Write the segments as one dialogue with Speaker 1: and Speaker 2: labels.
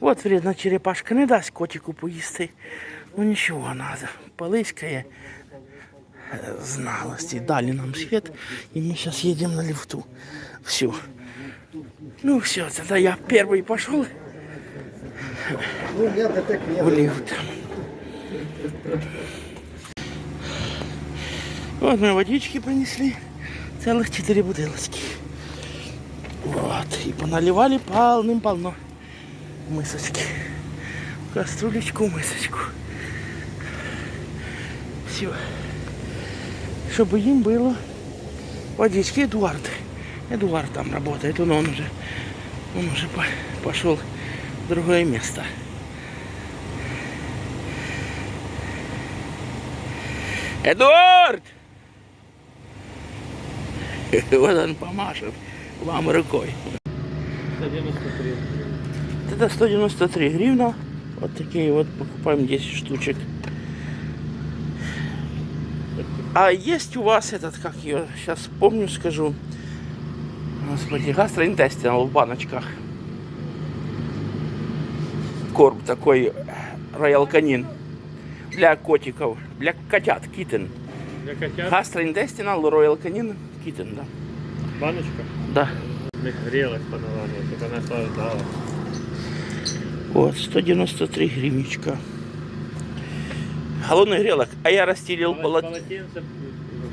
Speaker 1: От вредна черепашка не дасть котику поїсти. Ну нічого надо. Полискає е, з наглості. Далі нам світ, і ми зараз їдемо на ліфту. Все. Ну все, тогда я первый пошел
Speaker 2: Ну, я детектив.
Speaker 1: в лифт. Вот мы водички принесли. Целых четыре бутылочки. Вот. И поналивали полным-полно мысочки. В кастрюлечку, мысочку. Все. Чтобы им было водички. Эдуард. Эдуард там работает. Он, он уже, он уже по- пошел в другое место. Эдуард! Вот он помашет вам рукой.
Speaker 3: 193.
Speaker 1: Это 193 гривна. Вот такие вот покупаем 10 штучек. А есть у вас этот, как ее, сейчас помню, скажу. Господи, гастроинтестинал в баночках. Корм такой роял канин. Для котиков, для котят, китен.
Speaker 3: Для котят
Speaker 1: Гастроинтестинал роял канин, китен, да.
Speaker 3: баночка.
Speaker 1: Да.
Speaker 3: Не грелась по чтобы она охлаждала.
Speaker 1: Вот, 193 гривничка. Холодный грелок. А я расстелил полот...
Speaker 3: Полотенце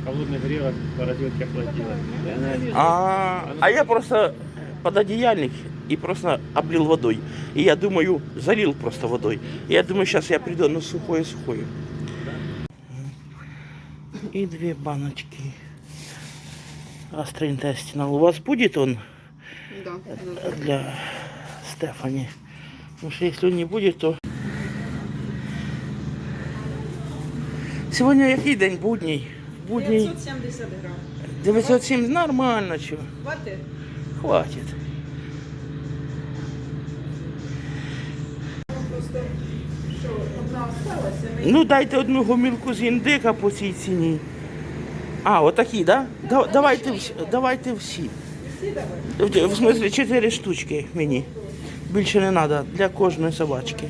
Speaker 3: холодный грелок. И она-
Speaker 1: А, а я просто пододеяльник и просто облил водой. И я думаю, залил просто водой. И я думаю, сейчас я приду на сухое-сухое. И две баночки. Астроинтестинал. У вас будет он
Speaker 4: Да.
Speaker 1: для Стефани? Потому что если он не будет, то... Сегодня який день будній? Будній
Speaker 4: 570 грам.
Speaker 1: 907 нормально чого.
Speaker 4: Хватить?
Speaker 1: Хватит.
Speaker 4: Просто що одна осталася,
Speaker 1: Ну дайте одну гомілку з індика по цій ціні. А, отакі, да? Да, давайте, всі- давайте всі.
Speaker 4: всі давай.
Speaker 1: В- смислі, чотири штучки мені. Більше не треба для кожної собачки.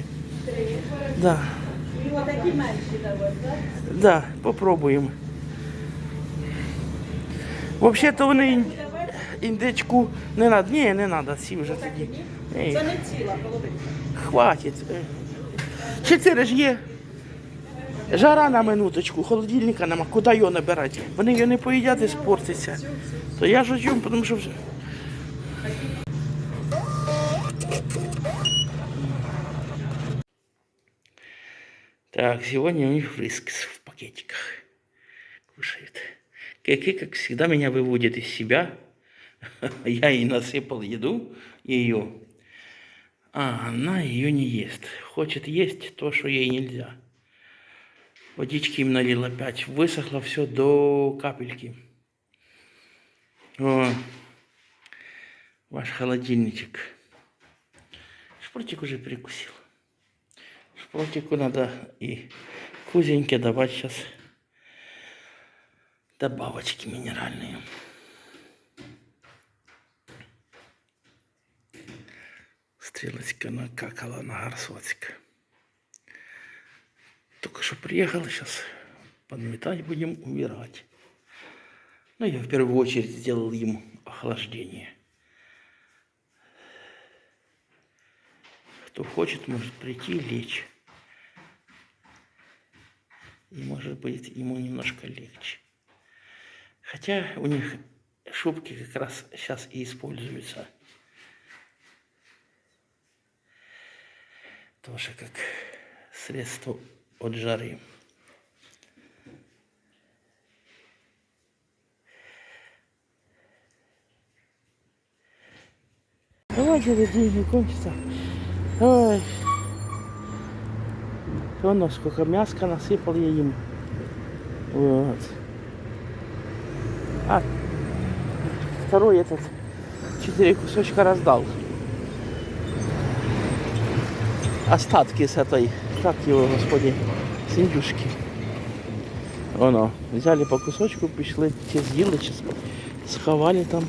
Speaker 1: Да,
Speaker 4: І отакі менші давай, так?
Speaker 1: да, попробуємо. Взагалі-то вони індичку не треба. Ні, не треба, ці вже тоді. Ей,
Speaker 4: Це не ціла половинка.
Speaker 1: Хватить. Чотири ж є. Жара на минуточку, холодильника нема. Куди його набирати? Вони його не поїдять і спортиться. То я ж тому що вже. Так, сегодня у них фрискс в пакетиках. Кушают. Кеки, как всегда, меня выводит из себя. Я ей насыпал еду, ее. А она ее не ест. Хочет есть то, что ей нельзя. Водички им налил опять. Высохло все до капельки. О, ваш холодильничек. Шпротик уже перекусил. Шпротику надо и кузеньке давать сейчас добавочки минеральные. Стрелочка накакала на горсотик. Только что приехала, сейчас подметать будем, убирать. Ну, я в первую очередь сделал ему охлаждение. Кто хочет, может прийти и лечь. И может быть ему немножко легче. Хотя у них шубки как раз сейчас и используются. Тоже как средство от жары. Давайте день не кончится. Ой. Вон сколько мяска насыпал я им. Вот. А второй этот четыре кусочка раздал. Остатки с этой, как его, господи, с индюшки. Воно, взяли по кусочку, пішли, ті з'їли, чи сховали там.